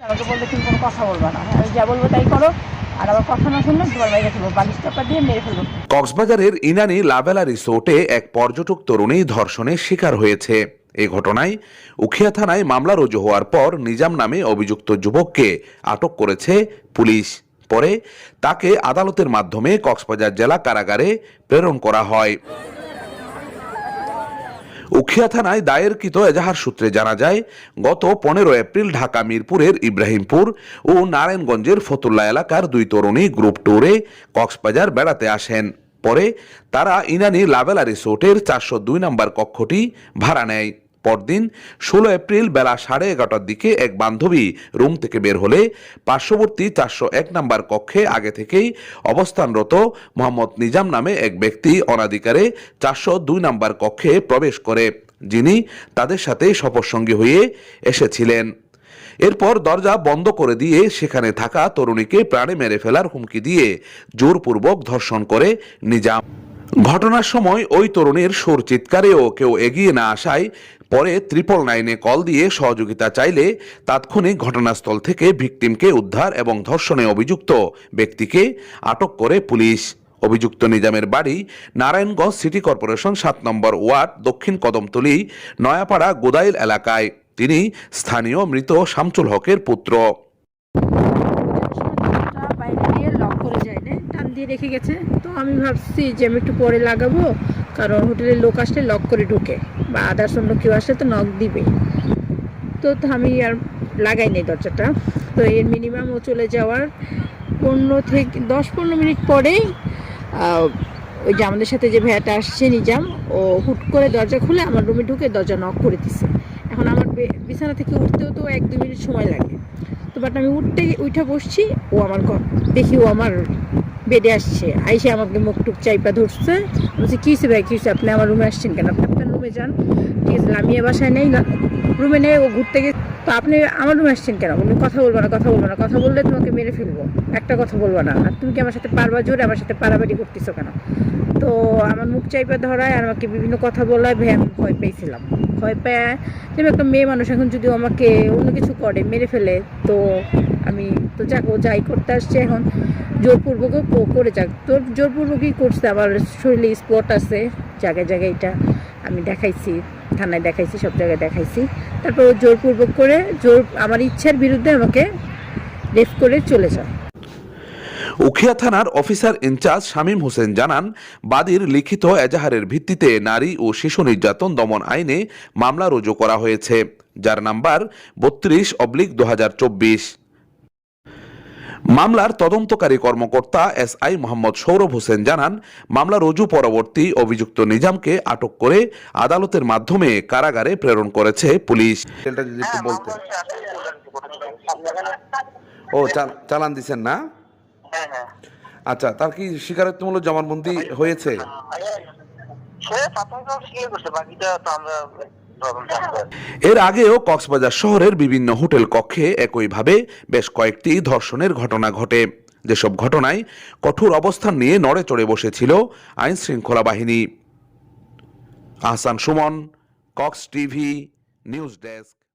আমাকে তুমি কোনো কথা না। আমি যা বলব তাই করো, আর আবার কথা না শুনলে তোমার বাইরে বালিশ দিয়ে মেরে ফেলব। কক্সবাজারের ইনানি লাভেলা রিসোর্টে এক পর্যটক তরুণী ধর্ষণের শিকার হয়েছে। এ ঘটনায় উখিয়া থানায় মামলা রুজু হওয়ার পর নিজাম নামে অভিযুক্ত যুবককে আটক করেছে পুলিশ। পরে তাকে আদালতের মাধ্যমে কক্সবাজার জেলা কারাগারে প্রেরণ করা হয়। উখিয়া থানায় দায়েরকৃত এজাহার সূত্রে জানা যায়, গত পনেরো এপ্রিল ঢাকা মিরপুরের ইব্রাহিমপুর ও নারায়ণগঞ্জের ফতুল্লা এলাকার দুই তরুণী গ্রুপ ট্যুরে কক্সবাজার বেড়াতে আসেন। পরে তারা ইনানি লাভেলা রিসোর্টের চারশো দুই নম্বর কক্ষটি ভাড়া নেয়। পরদিন ষোলো এপ্রিল বেলা সাড়ে এগারোটার দিকে এক বান্ধবী রুম থেকে বের হলে পার্শ্ববর্তী চারশো এক নম্বর কক্ষে আগে থেকেই অবস্থানরত মোহাম্মদ নিজাম নামে এক ব্যক্তি অনাধিকারে চারশো দুই নম্বর কক্ষে প্রবেশ করে, যিনি তাদের সাথে সফরসঙ্গী হয়ে এসেছিলেন। এরপর দরজা বন্ধ করে দিয়ে সেখানে থাকা তরুণীকে প্রাণে মেরে ফেলার হুমকি দিয়ে জোরপূর্বক ধর্ষণ করে নিজাম। ঘটনার সময় ওই তরুণীর সুর চিৎকারেও কেউ এগিয়ে না আসায় পরে ত্রিপল নাইনে কল দিয়ে সহযোগিতা চাইলে তাৎক্ষণিক ঘটনাস্থল থেকে ভিকটিমকে উদ্ধার এবং ধর্ষণে অভিযুক্ত ব্যক্তিকে আটক করে পুলিশ। অভিযুক্ত নিজামের বাড়ি নারায়ণগঞ্জ সিটি কর্পোরেশন সাত নম্বর ওয়ার্ড দক্ষিণ কদমতলী, নয়াপাড়া গোদাইল এলাকায়। তিনি স্থানীয় মৃত শামচুল হকের পুত্র। দিয়ে রেখে গেছে। তো আমি ভাবছি যে আমি একটু পরে লাগাবো, কারণ হোটেলের লোক আসলে লক করে ঢুকে বা আদার্স অন্য কেউ আসলে তো নক দিবে। তো আমি আর লাগাই নাই দরজাটা। তো এর মিনিমাম ও চলে যাওয়ার পনেরো থেকে দশ পনেরো মিনিট পরেই ওই যে আমাদের সাথে যে ভাইয়াটা আসছে, নিজাম, ও হুট করে দরজা খুলে আমার রুমে ঢুকে দরজা নক করে দিছে। এখন আমার বিছানা থেকে উঠতেও তো এক দুই মিনিট সময় লাগে। তো বাট আমি উঠতে উঠে বসছি, ও আমার দেখি ও আমার বেডে আসছে। আইসে আমাকে মুখ টুক চাইপা ধরছে। বলছি, কী হয়েছে ভাই? কী হয়েছে আপনি আমার রুমে আসছেন কেন? আপনি আপনার রুমে যান। ঠিক আছে লামিয়ে বাসায় নেই রুমে নেই, ও ঘুরতে গেছে। তো আপনি আমার রুমে আসছেন কেন? বলল, কথা বলব না, কথা বলব না। কথা বললে তোমাকে মেরে ফেলব। একটা কথা বলব না। আর তুমি কি আমার সাথে পারবা জোরে? আমার সাথে পারাবাড়ি করতেছো কেন? তো আমার মুখ চাইপা ধরায় আর আমাকে বিভিন্ন কথা বলায়, ভাই, আমি ভয় পেয়েছিলাম। ভয় পেয়ে যেমন একটা মেয়ে মানুষ। এখন যদি আমাকে অন্য কিছু করে, মেরে ফেলে, তো আমি, তো যাক, ও যাই করতে আসছে এখন। জোরপূর্বকও করে যাক তোর জোরপূর্বকই করছে আমার শরীরে স্পট আছে, জায়গায় জায়গায় এটা আমি দেখাইছি, থানায় দেখাইছি, সব জায়গায় দেখাইছি। তারপর ও জোরপূর্বক করে, জোর, আমার ইচ্ছার বিরুদ্ধে আমাকে রেফ করে চলে যায়। উখিয়া থানার অফিসার ইনচার্জ শামীম হোসেন জানান, বাদীর লিখিত এজাহারের ভিত্তিতে নারী ও শিশু নির্যাতন দমন আইনে মামলা রুজু করা হয়েছে, যার নাম্বার বত্রিশ অবলিক দু মামলার তদন্তকারী কর্মকর্তা এস আই মোহাম্মদ সৌরভ হোসেন জানান মামলা রুজু পরবর্তী অভিযুক্ত নিজামকে আটক করে আদালতের মাধ্যমে কারাগারে প্রেরণ করেছে পুলিশ। বলতে ও চাল- চালান দিচ্ছেন না? হ্যাঁ হ্যাঁ। আচ্ছা তার কি স্বীকারোক্তিমূলক জবানবন্দি হয়েছে? সে প্রাথমিকভাবে স্বীকার করছে বাকিটা তো আমরা তদন্ত করব। এর আগেও কক্সবাজার শহরের বিভিন্ন হোটেল কক্ষে একইভাবে বেশ কয়েকটি ধর্ষণের ঘটনা ঘটে। যেসব ঘটনায় কঠোর অবস্থান নিয়ে নড়ে চড়ে বসেছিল আইন শৃঙ্খলা বাহিনী। Ahsan Suman, Cox TV, news desk.